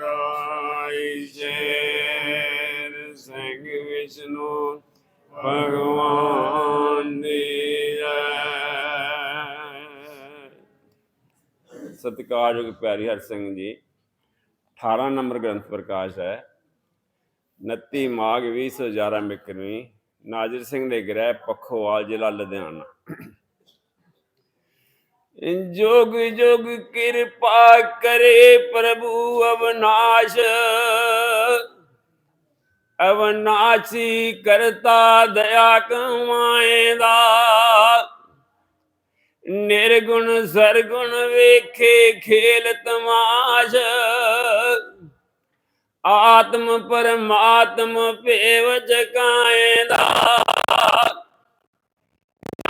ਰਾਈ ਜੈ ਸਿੰਘ ਵਿਸ਼ਨੂੰ ਭਗਵਾਨ ਦੀ ਜੈ। ਸਤਿਕਾਰਯੋਗ ਪਿਆਰੀ ਹਰ ਸਿੰਘ ਜੀ 18 ਨੰਬਰ ਗ੍ਰੰਥ ਪ੍ਰਕਾਸ਼ ਹੈ। 29 ਮਾਘ 2011 ਮਿਕਰਵੀਂ ਨਾਜ਼ਰ ਸਿੰਘ ਦੇ ਗ੍ਰਹਿ ਪੱਖੋਵਾਲ ਜ਼ਿਲ੍ਹਾ ਲੁਧਿਆਣਾ। ਜੋਗ ਜੋਗ ਕਿਰਪਾ ਕਰੇ ਪ੍ਰਭੂ ਅਵਨਾਸ਼। ਅਵਨਾਸ਼ੀ ਕਰਤਾ ਦਇਆ ਕਮਾਏਦਾ ਨਿਰਗੁਣ ਸਰਗੁਣ ਵੇਖੇ ਖੇਲ ਤਮਾਸ਼। ਆਤਮ ਪਰਮਾਤਮ ਭੇਵ ਜਕਾਏਦਾ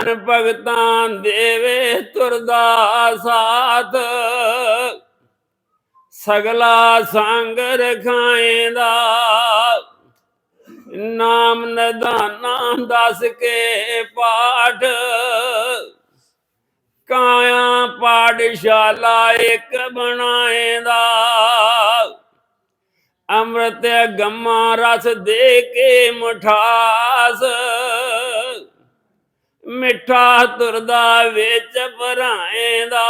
ਜਨ ਭਗਤਾਂ ਦੇਵੇ ਤੁਰਦਾ ਸਾਥ। ਸਗਲਾ ਸੰਗ ਰਖਾਏਦਾ। ਨਾਮ ਨਦਾਨਾ ਦੱਸ ਕੇ ਪਾਠ। ਕਾਇਆ ਪਾਠਸ਼ਾਲਾ ਇੱਕ ਬਣਾਏਦਾ। ਅੰਮ੍ਰਿਤ ਗੰਮਾ ਰਸ ਦੇ ਕੇ ਮਠਾਸ। ਮਿੱਠਾ ਤੁਰਦਾ ਵਿੱਚ ਭਰਾਏ ਦਾ।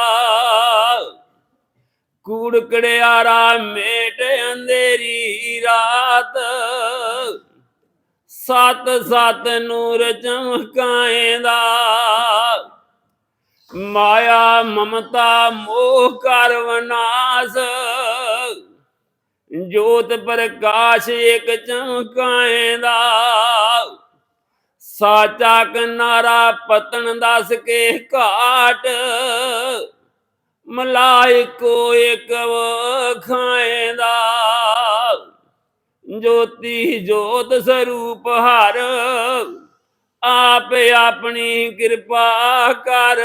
ਕੜਿਆਰਾ ਮੇਟ ਅੰਧੇਰੀ ਰਾਤ। ਸਤ ਸਤ ਨੂਰ ਚਮਕਾਏਦਾ ਮਾਇਆ, ਮਮਤਾ, ਮੋਹ ਕਰ ਵਨਾਸ। ਜੋਤ ਪ੍ਰਕਾਸ਼ ਇੱਕ ਚਮਕਾਏਦਾ ਸਾਚਾ ਕਿਨਾਰਾ ਪਤਨ ਦੱਸ ਕੇ ਘਾਟ। ਮਲਾਈ ਕੋ ਇੱਕ ਖਾਏਦਾ ਜੋਤੀ ਜੋਤ ਸਰੂਪ ਹਰ। ਆਪ ਆਪਣੀ ਕਿਰਪਾ ਕਰ।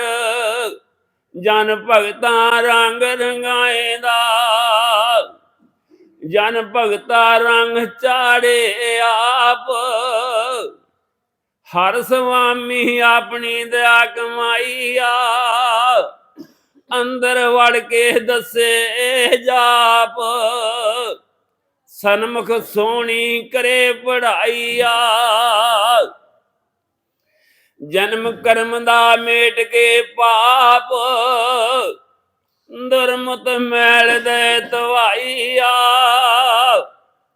ਜਨ ਭਗਤਾਂ ਰੰਗ ਰੰਗਾਏਦਾ ਜਨ ਭਗਤਾਂ ਰੰਗ ਚਾੜੇ ਆਪ। ਹਰ ਸੁਆਮੀ ਆਪਣੀ ਦਇਆ ਕਮਾਈਆ ਅੰਦਰ ਵੜ ਕੇ ਦੱਸੇ ਜਾਪ। ਸਨਮੁਖ ਸੋਣੀ ਕਰੇ ਪੜਾਈਆ ਜਨਮ ਕਰਮ ਦਾ ਮੇਟ ਕੇ ਪਾਪ। ਦੁਰਮਤ ਮੈਲ ਦੇ ਤਵਾਈਆ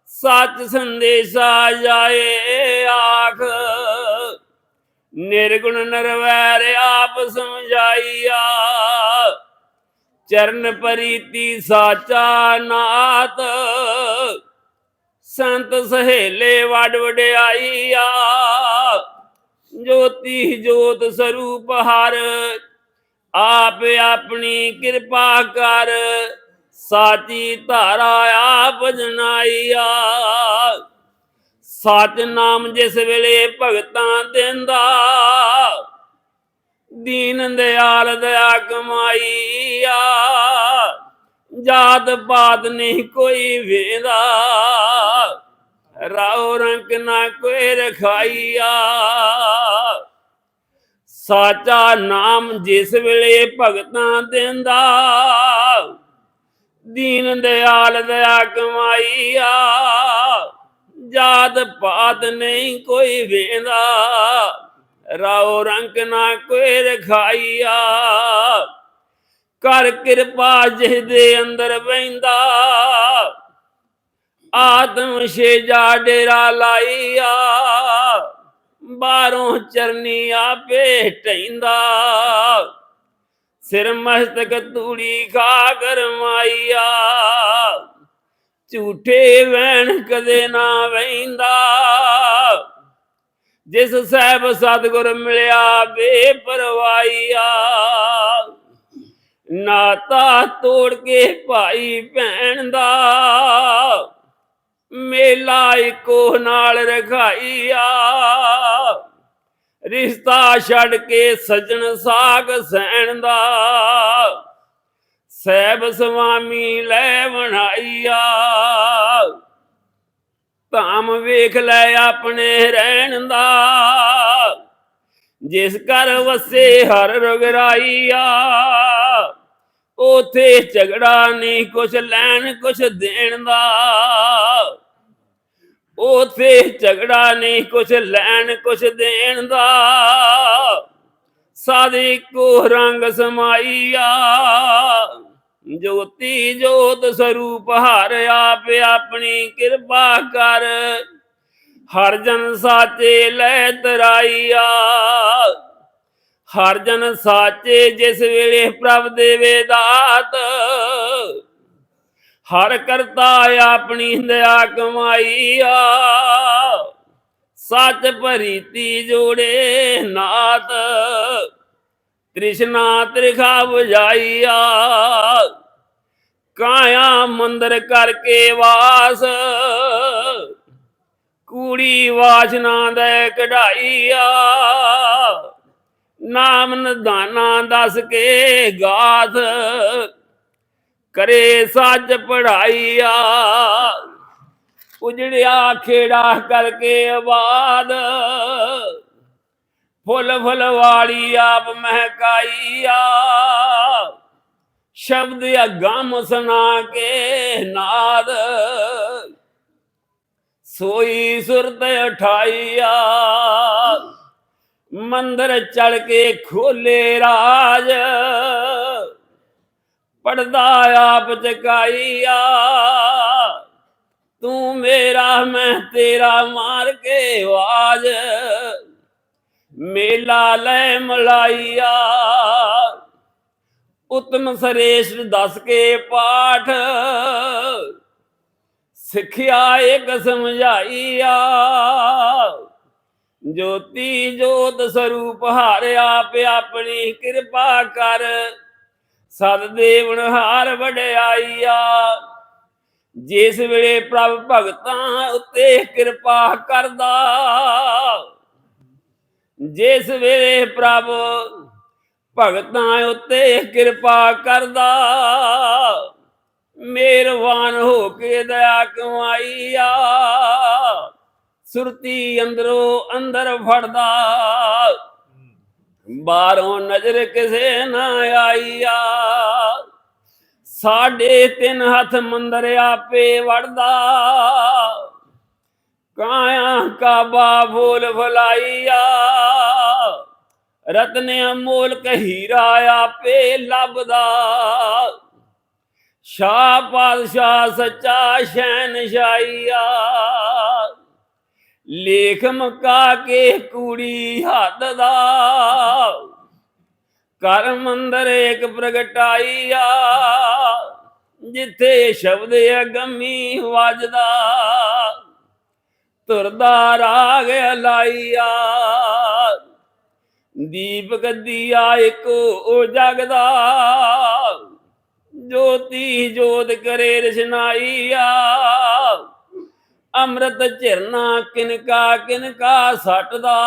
ਸੱਚ ਸੰਦੇਸ਼ਾ ਜਾਏ ਆਖ। ਨਿਰਗੁਣ ਨਰਵੈਰ ਆਪ ਸਮਝਾਈਆ। ਚਰਨ ਪਰੀਤੀ ਸਾਚਾ ਨਾਤ ਸੰਤ ਸਹੇਲੇ ਵਡ ਵਡਿਆਈਆ। ਜੋਤੀ ਜੋਤ ਸਰੂਪ ਹਰ, ਆਪ ਆਪਣੀ ਕਿਰਪਾ ਕਰ, ਸਾਚੀ ਧਾਰਾ ਆਪ ਜਨਾਈਆ। ਸਚ ਨਾਮ ਜਿਸ ਵੇਲੇ ਭਗਤਾਂ ਦਿੰਦਾ, ਦੀਨ ਦਿਆਲ ਦਇਆ ਕਮਾਈਆ ਜਾਤ ਪਾਤ ਨਹੀਂ ਕੋਈ ਵੇਦਾ ਰਾਉ ਰੰਗ ਨਾ ਕੋਈ ਰਖਾਈਆ। ਸਾਚਾ ਨਾਮ ਜਿਸ ਵੇਲੇ ਭਗਤਾਂ ਦਿੰਦਾ, ਦੀਨ ਦਿਆਲ ਦਇਆ ਕਮਾਈਆ ਜਾਤ ਪਾਤ ਨਹੀਂ ਕੋਈ ਵੇਂਦਾ ਰਾਉ ਰੰਗ ਨਾ ਕੋਈ ਰਖਾਈਆ। ਕਰ ਕਿਰਪਾ ਜਿਹ ਅੰਦਰ ਬੈਂਦਾ ਆਤਮ ਸ਼ੇਜਾ ਡੇਰਾ ਲਾਈਆ। ਬਾਹਰੋਂ ਚਰਨੀ ਆਪੇ ਢੈਂਦਾ ਸਿਰ ਮਸਤਕ ਤੂੜੀ ਖਾ ਕਰਮਾਈਆ ਝੂਠੇ ਵੈਣ ਕਦੇ ਨਾ ਵੈਂਦਾ ਜਿਸ ਸਹਿਬ ਸਤਗੁਰ ਮਿਲਿਆ ਬੇਪਰਵਾਈਆ ਨਾਤਾ ਤੋੜ ਕੇ ਭਾਈ ਭੈਣ ਦਾ। ਮੇਲਾ ਇੱਕੋ ਨਾਲ ਰਖਾਈਆ। ਰਿਸ਼ਤਾ ਛੱਡ ਕੇ ਸਜਣ ਸਾਗ ਸੈਣ ਦਾ। ਸਹਿਬ ਸੁਆਮੀ ਲੈ ਬਣਾਈਆ। ਧਾਮ ਵੇਖ ਲੈ ਆਪਣੇ ਰਹਿਣ ਦਾ। ਜਿਸ ਕਰ ਵਸੇ ਹਰ ਰਗਰਾਈਆ। ਉਥੇ ਝਗੜਾ ਨਹੀਂ ਕੁਛ ਲੈਣ, ਕੁਛ ਦੇਣ ਦਾ। ਉਥੇ ਝਗੜਾ ਨਹੀਂ ਕੁਛ ਲੈਣ, ਕੁਛ ਦੇਣ ਦਾ। ਸਾਦੇ ਕੋ ਰੰਗ ਸਮਾਈਆ। ਜੋਤੀ ਜੋਤ ਸਰੂਪ ਹਰ ਆਪ ਆਪਣੀ ਕਿਰਪਾ ਕਰ। ਹਰ ਜਨ ਸਾਚੇ ਲੈ ਤਰਾਈਆ। ਹਰ ਜਨ ਸਾਚੇ ਜਿਸ ਵੇਲੇ ਪ੍ਰਭ ਦੇਵੇ ਦਾਤ। ਹਰ ਕਰਤਾ ਆਪਣੀ ਦਇਆ ਕਮਾਈਆ। ਸੱਚ ਭਰੀਤੀ ਜੋੜੇ ਨਾਤ। ਤ੍ਰਿਸ਼ਨਾ ਤ੍ਰਿਖਾ 부ਝਾਈਆ ਕਾਇਆ ਮੰਦਰ ਕਰਕੇ ਵਾਸ। ਕੂੜੀ ਵਾਸ਼ਨਾ ਦੇ ਕਢਾਈਆ। ਨਾਮ ਨਿਧਾਨਾ ਦੱਸ ਕੇ ਗਾਥ। ਕਰੇ ਸੱਚ ਪੜਾਈਆ। ਉਜੜਿਆ ਖੇੜਾ ਕਰਕੇ ਆਬਾਦ ਫੁੱਲ ਫੁੱਲ ਵਾਲੀ ਆਪ ਮਹਿਕਾਈਆ। ਸ਼ਬਦ ਅਗੰਮ ਸੁਣਾ ਕੇ ਨਾਦ। ਸੋਈ ਸੁਰਤ ਉਠਾਈਆ। ਮੰਦਰ ਚੜ ਕੇ ਖੋਲੇ ਰਾਜ। ਪੜਦਾ ਆਪ ਚਕਾਈਆ ਤੂੰ ਮੇਰਾ, ਮੈਂ ਤੇਰਾ ਮਾਰ ਕੇ ਆਵਾਜ਼। ਮੇਲਾ ਲੈ ਮਲਾਈਆ। ਉਤਮ ਸਰੇਸ਼ ਦੱਸ ਕੇ ਪਾਠ। ਸਿੱਖਿਆ ਇੱਕ ਸਮਝਾਈਆ। ਜੋਤੀ ਜੋਤ ਸਰੂਪ ਹਾਰਿਆ ਆਪ ਆਪਣੀ ਕਿਰਪਾ ਕਰ। ਸਦ ਦੇਵਨ ਹਾਰ ਵਡਿਆਈਆ। ਜਿਸ ਵੇਲੇ ਪ੍ਰਭ ਭਗਤਾਂ ਉੱਤੇ ਕਿਰਪਾ ਕਰਦਾ ਜਿਸ ਵੇਲੇ ਪ੍ਰਭ ਭਗਤਾਂ ਉੱਤੇ ਕਿਰਪਾ ਕਰਦਾ, ਮਿਹਰਬਾਨ ਹੋ ਕੇ ਦਇਆ ਕਮਾਈਆ ਸੁਰਤੀ ਅੰਦਰੋਂ ਅੰਦਰ ਫੜਦਾ, ਬਾਹਰੋਂ ਨਜ਼ਰ ਕਿਸੇ ਨਾ ਆਈਆ। ਸਾਡੇ ਤਿੰਨ ਹੱਥ ਮੰਦਰ ਆਪੇ ਵੜਦਾ ਕਾਇਆ ਕਾਬਾ ਫੂਲ ਫਲਾਈਆ ਰਤਨ ਅਮੋਲ ਹੀਰਾ ਆਪੇ ਲੱਭਦਾ। ਸ਼ਾਹ ਪਾਦਸ਼ਾਹ ਸੱਚਾ ਸ਼ਹਿਨਸ਼ਾਹੀਆ। ਲੇਖ ਮਕਾ ਕੇ ਕੁੜੀ ਹੱਦ ਦਾ ਕਰ ਮੰਦਰ ਇੱਕ ਪ੍ਰਗਟਾਈਆ। ਜਿੱਥੇ ਸ਼ਬਦ ਅਗੰਮੀ ਵੱਜਦਾ। ਤੁਰਦਾ ਰਾਗ ਲਾਈਆ ਦੀਪਕ ਦੀਆ ਇੱਕ ਉਹ ਜਗਦਾ, ਜੋਤੀ ਜੋਤ ਕਰੇ ਰਸ਼ਨਾਈਆ ਅੰਮ੍ਰਿਤ ਝਰਨਾ ਕਿਨਕਾ ਕਿਨਕਾ ਸੱਟਦਾ,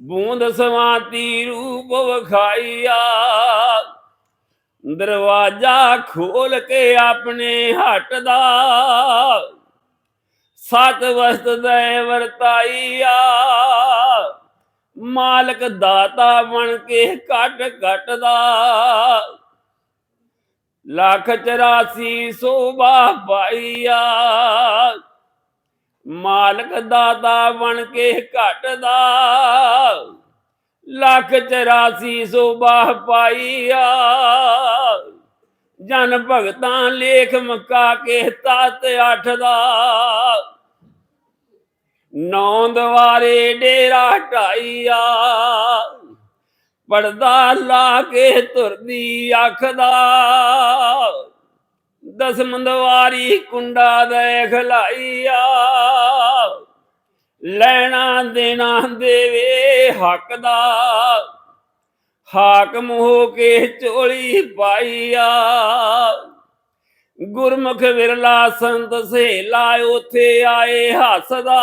ਬੂੰਦ ਸਮਾਤੀ ਰੂਪ ਵਖਾਈਆ। ਦਰਵਾਜਾ ਖੋਲ ਕੇ ਆਪਣੇ ਹੱਟ ਦਾ ਸਤ ਵਸਤ ਵਰਤਾਈਆ। ਮਾਲਕ ਦਾਤਾ ਬਣ ਕੇ ਘਟ ਘਟ ਲੱਖ 84 ਸੋਭਾ ਪਾਈਆ। ਮਾਲਕ ਦਾਤਾ ਬਣ ਕੇ ਘਟਦਾ। ਲੱਖ 84 ਸੋਭਾ ਪਾਈਆ। ਜਨ ਭਗਤਾਂ ਲੇਖ ਮਕਾ ਕੇ ਤਤ ਅੱਠ ਦਾ ਨੌ ਦਵਾਰੇ ਡੇਰਾ ਢਾਈਆ ਪਰਦਾ ਲਾ ਕੇ ਤੁਰਦੀ ਅੱਖ ਦਾ। ਦਸਮੰਦਵਾਰੀ ਕੁੰਡਾ ਦੇ ਖਲਾਈਆ ਲੈਣਾ ਦੇਣਾ ਦੇਵੇ ਹੱਕ ਦਾ। ਹਾਕਮ ਹੋ ਕੇ ਝੋਲੀ ਪਾਈਆ ਗੁਰਮੁਖ ਵਿਰਲਾ ਸੰਤ ਸਹੇਲਾ ਉਥੇ ਆਏ ਹੱਸਦਾ।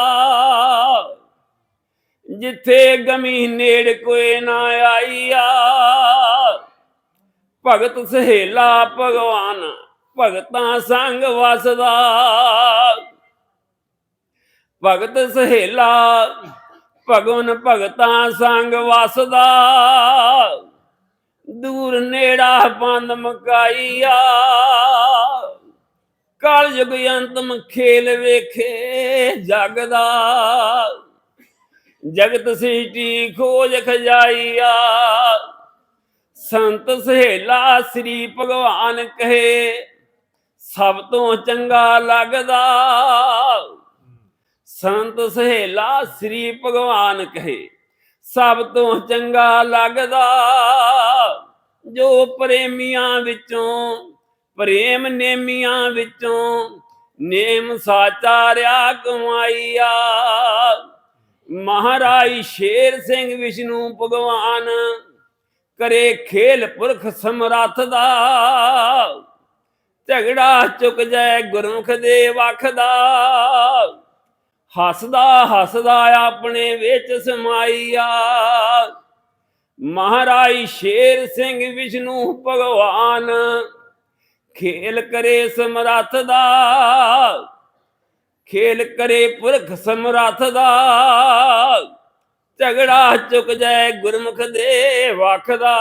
ਜਿੱਥੇ ਗਮੀ ਨੇੜ ਕੋਈ ਨਾ ਆਈਆ। ਭਗਤ ਸਹੇਲਾ ਭਗਵਾਨ ਭਗਤਾਂ ਸੰਗ ਵਸਦਾ। ਭਗਤ ਸਹੇਲਾ ਭਗਵਨ ਭਗਤਾਂ ਸੰਗ ਵਸਦਾ। ਦੂਰ ਨੇੜਾ ਬੰਦ ਮਕਾਈਆ। ਕਾਲ ਯੁਗ ਅੰਤਮ ਖੇਲ ਵੇਖੇ ਜਗ ਦਾ ਜਗਤ ਸਿਟੀ ਖੋਜ ਖਜਾਈਆ। ਸੰਤ ਸਹੇਲਾ ਸ੍ਰੀ ਭਗਵਾਨ ਕਹੇ ਸਭ ਤੋਂ ਚੰਗਾ ਲੱਗਦਾ। ਸੰਤ ਸਹੇਲਾ ਸ੍ਰੀ ਭਗਵਾਨ ਕਹੇ। ਸਭ ਤੋਂ ਚੰਗਾ ਲੱਗਦਾ। ਜੋ ਪ੍ਰੇਮੀਆਂ ਵਿੱਚੋਂ, ਪ੍ਰੇਮ ਨੇਮੀਆਂ ਵਿੱਚੋਂ ਨੇਮ ਸਾਚਾਰਿਆ ਕਮਾਈਆ। ਮਹਾਰਾਜ ਸ਼ੇਰ ਸਿੰਘ ਵਿਸ਼ਨੂੰ ਭਗਵਾਨ ਕਰੇ ਖੇਲ ਪੁਰਖ ਸਮਰੱਥ ਦਾ। ਝਗੜਾ ਚੁੱਕ ਜਾਏ ਗੁਰਮੁਖ ਦੇ ਵਖ ਦਾ। ਹੱਸਦਾ ਹੱਸਦਾ ਆਪਣੇ ਵਿੱਚ ਸਮਾਈਆ। ਮਹਾਰਾਜ ਸ਼ੇਰ ਸਿੰਘ ਵਿਸ਼ਨੂੰ ਭਗਵਾਨ, ਖੇਲ ਕਰੇ ਸਮਰੱਥ ਦਾ। ਖੇਲ ਕਰੇ ਪੁਰਖ ਸਮਰੱਥ ਦਾ। ਝਗੜਾ ਚੁੱਕ ਜਾਏ ਗੁਰਮੁਖ ਦੇ ਵਖ ਦਾ।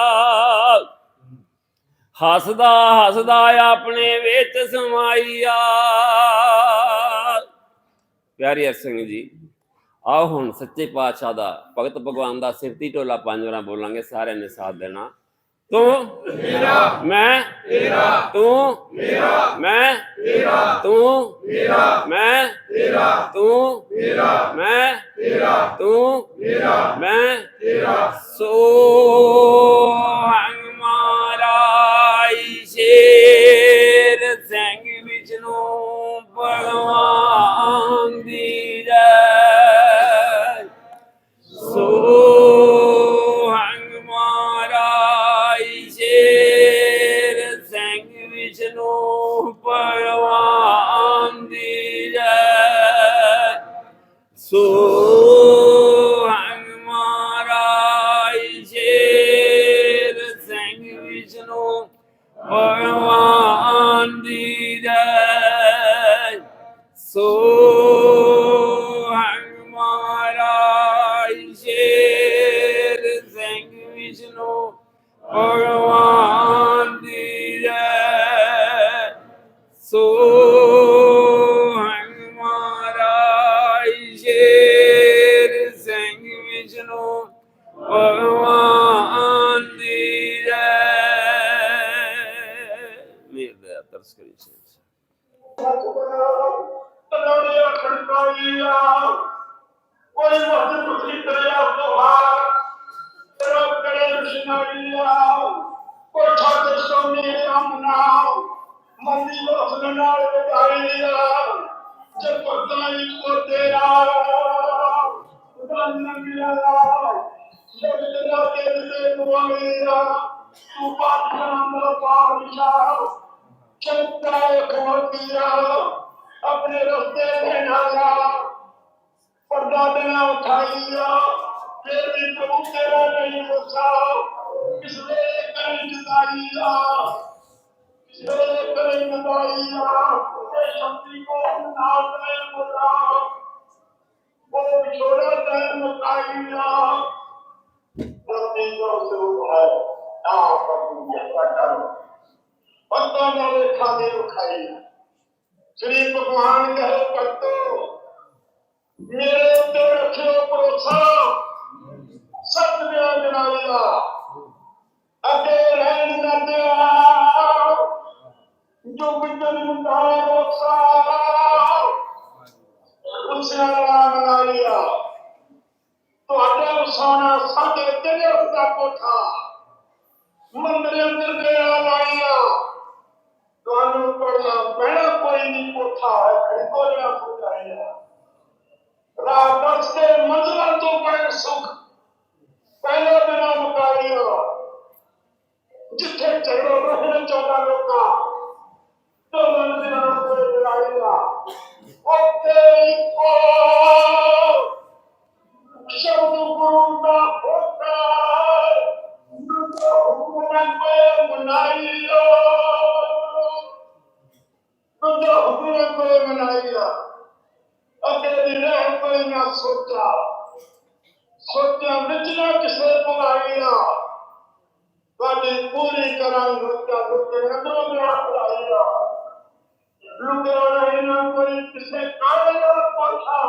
ਹੱਸਦਾ ਹੱਸਦਾ ਆਪਣੇ ਵਿੱਚ ਸਮਾਈਆ। ਪਿਆਰੀ ਹਰ ਸਿੰਘ ਜੀ ਆਓ ਹੁਣ ਸੱਚੇ ਪਾਤਸ਼ਾਹ ਦਾ ਭਗਤ ਭਗਵਾਨ ਦਾ ਸਿਫਤੀ ਟੋਲਾ ਪੰਜ ਵਾਰਾਂ ਬੋਲਾਂਗੇ ਸਾਰਿਆਂ ਨੇ ਸਾਥ ਦੇਣਾ। ਤੂੰ ਮੇਰਾ ਮੈਂ ਤੇਰਾ ਤੂੰ ਮੇਰਾ ਮੈਂ ਤੇਰਾ ਤੂੰ ਮੇਰਾ ਮੈਂ ਤੇਰਾ ਤੂੰ ਮੇਰਾ ਮੈਂ ਤੇਰਾ ਤੂੰ ਮੇਰਾ ਮੈਂ ਤੇਰਾ। ਸੋ ਹੰਗ ਮਾਰਾਈ ਸ਼ੇਰ ਸਿੰਘ ਵਿਸ਼ਨੂੰ ਭਗਵਾਨ ਸਿੰਘ ਵਿਸ਼ਨੂੰ ਠਾਕ ਸੋਨੇ ਅਮਨਾ ਮੰਦੀ ਵਸਨ ਨਾਲ ਵਧਾਈਆ ਜੇ। ਪਰਦਾਈ ਕੋ ਤੇਰਾ ਰੰਨ ਮਿਲਾ ਜਦ ਤੇਰਾ ਕੇ ਤੇ ਮੁਆਈਆ ਤੂੰ ਪਾਤਸ਼ਾਹ ਮੇਰਾ ਪਾਤਸ਼ਾਹ चलता है कौन पीरा अपने रस्ते पहनाया परदादियां उठाइया फिर भी प्रभु तेरा नहीं गुस्सा किस वेले कर जताइया किस वेले कर जताइया ते शक्ति को नाम में बोला वो छोड़ा तय मुकाइया प्रति जो सुख है ना प्रभु ये करो ਬੰਦਾ ਨਾ ਵੇਖਾ ਦੇ ਖਾਈ ਸ੍ਰੀ ਭਗਵਾਨ ਕਹੇ, ਭਗਤੋ, ਮੇਰੇ ਉੱਤੇ ਰੱਖਿਓ ਭਰੋਸਾ। ਸਤਿਗੁਰਾਂ ਜਨਾਨੀ ਦਾ ਅੱਗੇ ਰਹਿਣ ਦਾ ਦਿਆ। ਜੋ ਬਿਜਨ ਮੁੰਡਾ ਰੋਸਾ। ਉਸਨਾ ਰਾਮ ਨਾਲੀਆ ਤੁਹਾਡਾ ਉਸਾਨਾ ਸਾਡੇ ਤੇਰੇ ਉੱਤੇ ਕੋਠਾ। ਮੰਦਰੇ ਅੰਦਰ ਗਿਆ ਤੁਹਾਨੂੰ ਪੜਨਾ ਪੈਣਾ ਕੋਈ ਨਹੀਂ ਕੋਠਾ ਹੈ ਖੜਕੋਲਿਆ ਪੁਜਾਇਆ ਰਾਤ ਦਸਤੇ ਮੰਜ਼ਲਾਂ ਤੋਂ ਬੜੇ ਸੁਖ ਪਹਿਲਾ ਬਿਨਾ ਮੁਕਾਰੀਆ ਜਿੱਥੇ ਝਗੜੋ ਰਹਿਣ ਚਾਹੁੰਦਾ ਲੋਕਾਂ ਤੋਂ ਮਨ ਦੇ ਨਾਲ ਕੋਈ ਲੜਾਈਆ ਉੱਤੇ ਇੱਕੋ ਸ਼ਬਦ ਗੁਰੂ ਦਾ ਹੋਤਾ ਹੁਕਮ ਕੋਈ ਮਨਾਈਓ ਬੰਦਾ ਹੁਕਮ ਕੋਈ ਮਨਾਈਆ ਅੱਗੇ ਰਹਿ ਕੋਈ ਨਾ ਸੋਚਾ ਸੋਚਿਆ ਵਿੱਚ ਕਿਸੇ ਪੁਗਾਈਆ ਤੁਹਾਡੀ ਪੂਰੀ ਤਰ੍ਹਾਂ ਰੁੱਤਾ ਰੁੱਤੇ ਅੰਦਰੋਂ ਮੇਰਾ ਖੁਦਾਈਆ ਲੁਕਿਆ ਨਹੀਂ ਨਾ ਕੋਈ ਕਿਸੇ ਕਾਲੇ ਦਾ ਪਾਛਾ।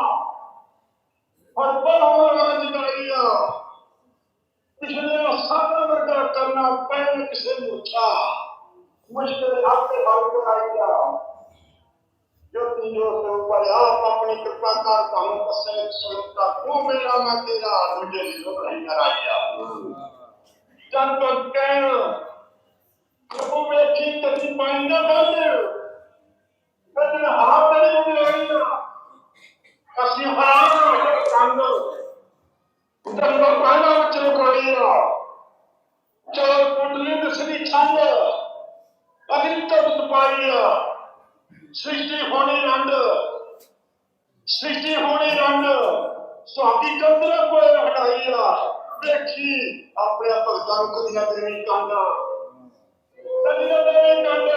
ਪਰ ਬਹੁਤ ਰਾਜ ਕਰੀਆ ਪਿਛਲੇ ਸਾਲਾਂ ਵਰਗਾ ਕਰਨਾ ਪੈਣ ਕਿਸੇ ਨੂੰ ਚਾ ਆਪੇ ਹੱਲ ਕਰਾਈਆ ਜੋ ਤੀਜੋ ਸੇ ਉੱਪਰ ਆਪ ਆਪਣੀ ਕਿਰਪਾ ਕਰ ਤੁਹਾਨੂੰ ਕਸੇ ਸੁਣਤਾ ਤੂੰ ਮੇਰਾ ਮੈਂ ਤੇਰਾ ਦੂਜੇ ਨੂੰ ਨਹੀਂ ਕਰਾਈਆ ਜਨ ਪਰ ਕਹਿਣ, ਪ੍ਰਭੂ ਵੇਖੀ ਕਦੀ ਪਾਣੀ ਨਾ ਬੰਦੇ। ਕਦੀ ਹਾਥ ਨਹੀਂ ਉਡਾਈਆ ਅਸੀਂ ਹਰਾਮ ਹੋ ਕੰਦ ਤੰਦਾ ਪਾਣਾ ਵਿੱਚ ਰੁਕਾਈਆ ਚਲ ਕੁੰਡਲੀ ਦਸਦੀ ਛੰਦ ਅਗਿਲ ਤਬ ਪਾਈਆ ਸ੍ਰਿਸ਼ਟੀ ਹੋਣੀ ਰੰਡ ਸ੍ਰਿਸ਼ਟੀ ਹੋਣੀ ਰੰਡ ਸੁਹਾਗੀ ਚੰਦਰ ਕੋਲ ਹਟਾਈਆ ਵੇਖੀ ਆਪਣੇ ਭਗਤਾਂ ਨੂੰ ਕਦੀਆਂ ਦੇਵੀ ਕੰਡ ਕਦੀਆਂ ਦੇਵੀ ਕੰਡ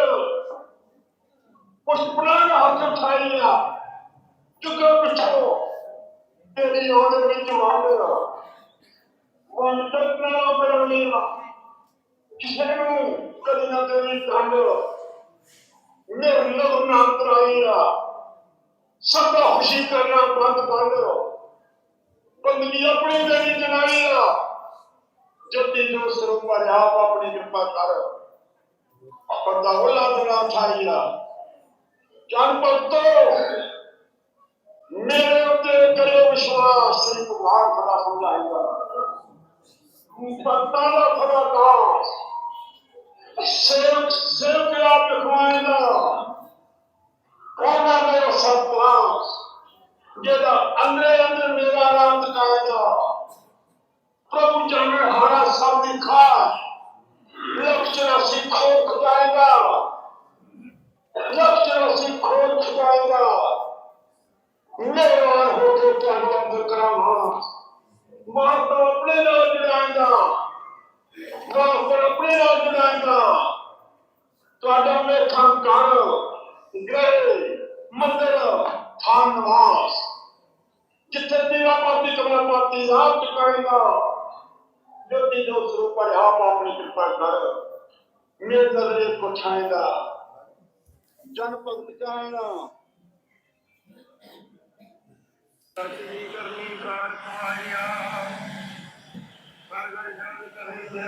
ਪੁਸ਼ਪਨਾ ਦਾ ਹੱਥ ਉਠਾਈਆ ਚੁੱਕੋ ਪਿੱਛੋ ਤੇਰੀ ਉਹਦੇ ਵਿੱਚ ਵੰਡ ਵੰਡ ਤੱਕਣਾ ਬਰਵਲੀ ਕਿਸੇ ਨੂੰ ਕਦੀਆਂ ਦੇਵੀ ਕੰਡ ਨਿਰਲਭ ਨਾਮ ਕਰਾਈਆ ਸਦਾ ਖੁਸ਼ੀ ਕਰਨਾ ਬੰਦ ਬੰਦ ਬੰਦਗੀ ਆਪਣੀ ਦੇਣੀ ਜਨਾਈਆ ਜੱਤੀ ਜੋ ਸਰੂਪ ਆਪ ਆਪਣੀ ਕਿਰਪਾ ਕਰ। ਬੰਦਾ ਉਹਲਾ ਦੇਣਾ ਥਾਈਆ ਜਨ ਭਗਤੋ, ਮੇਰੇ ਉੱਤੇ ਕਰਿਓ ਵਿਸ਼ਵਾਸ। ਸ੍ਰੀ ਭਗਵਾਨ ਖੜਾ ਸਮਝਾਏਗਾ ਭਗਤਾਂ ਦਾ ਖੜਾ ਦਾਸ ਸੇਵਕ ਸੇਵਕ ਆਪ ਲਿਖਵਾਏਗਾ ਕੌਣਾ ਮੇਰਾ ਸਤਪਾਸ ਜਿਹਦਾ ਅੰਦਰੇ ਅੰਦਰ ਮੇਰਾ ਨਾਮ ਟਿਕਾਏਗਾ ਪ੍ਰਭੂ ਜਾਣੇ ਹਾਰਾ ਸਭ ਦੀ ਖਾਸ ਲਕਸ਼ਣ ਅਸੀਂ ਖੋਲ ਖੁਦਾਏਗਾ ਲਕਸ਼ਣ ਅਸੀਂ ਖੋਲ ਖੁਦਾਏਗਾ ਮੇਰਾ ਹੋ ਕੇ ਤੁਹਾਨੂੰ ਅੰਦਰ ਕਰਾਵਾਂ ਮਾਂ ਤੋਂ ਆਪਣੇ ਨਾਲ ਜੁੜਾਏਗਾ ਮਾਂ ਤੋਂ ਆਪਣੇ ਨਾਲ ਜੁੜਾਏਗਾ ਤੁਹਾਡਾ ਮੇਖਾਂ ਕਰ ਗ੍ਰਹਿ, ਮੰਦਰ, ਥਾਨ ਨਿਵਾਸ। ਜਿੱਥੇ ਦੀਵਾ ਪਾਤੀ ਕਮਲਾ ਪਾਤੀ ਆਪ ਟਿਕਾਏਗਾ ਜੋਤੀ ਜੋ ਸਰੂਪ ਹੈ, ਆਪ ਆਪਣੀ ਕਿਰਪਾ ਕਰ ਮੇਰੇ ਨਜ਼ਰੇ ਕੋ ਛਾਏਗਾ ਜਨ ਭਗਤ ਜਾਏਗਾ ਸਤਿ ਕਰਨੀ ਕਰ ਪਾਇਆ ਪਰਗਟ ਜਨ ਕਰੇ ਤੇ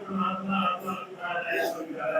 परमात्मा आत्मा का है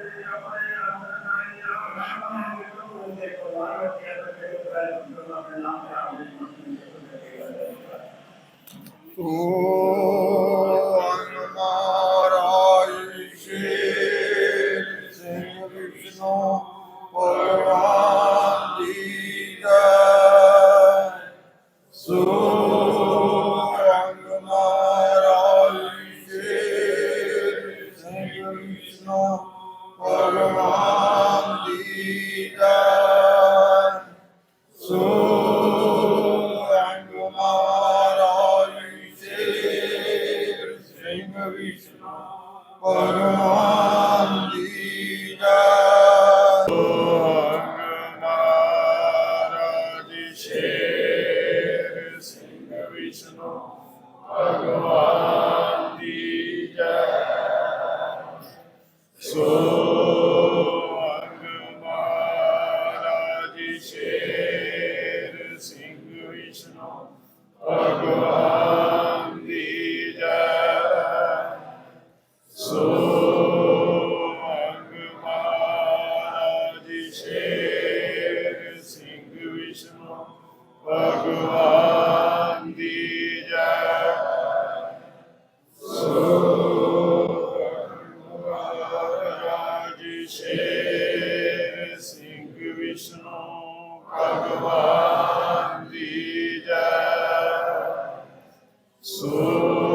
ஓ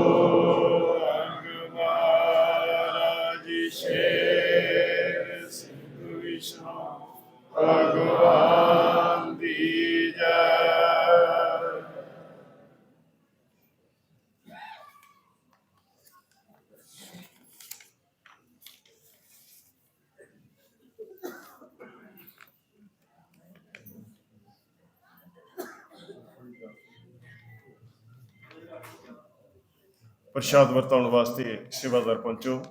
Guru you. ਪ੍ਰਸ਼ਾਦ ਵਰਤਾਉਣ ਵਾਸਤੇ ਸੇਵਾਦਾਰ ਪਹੁੰਚੋ।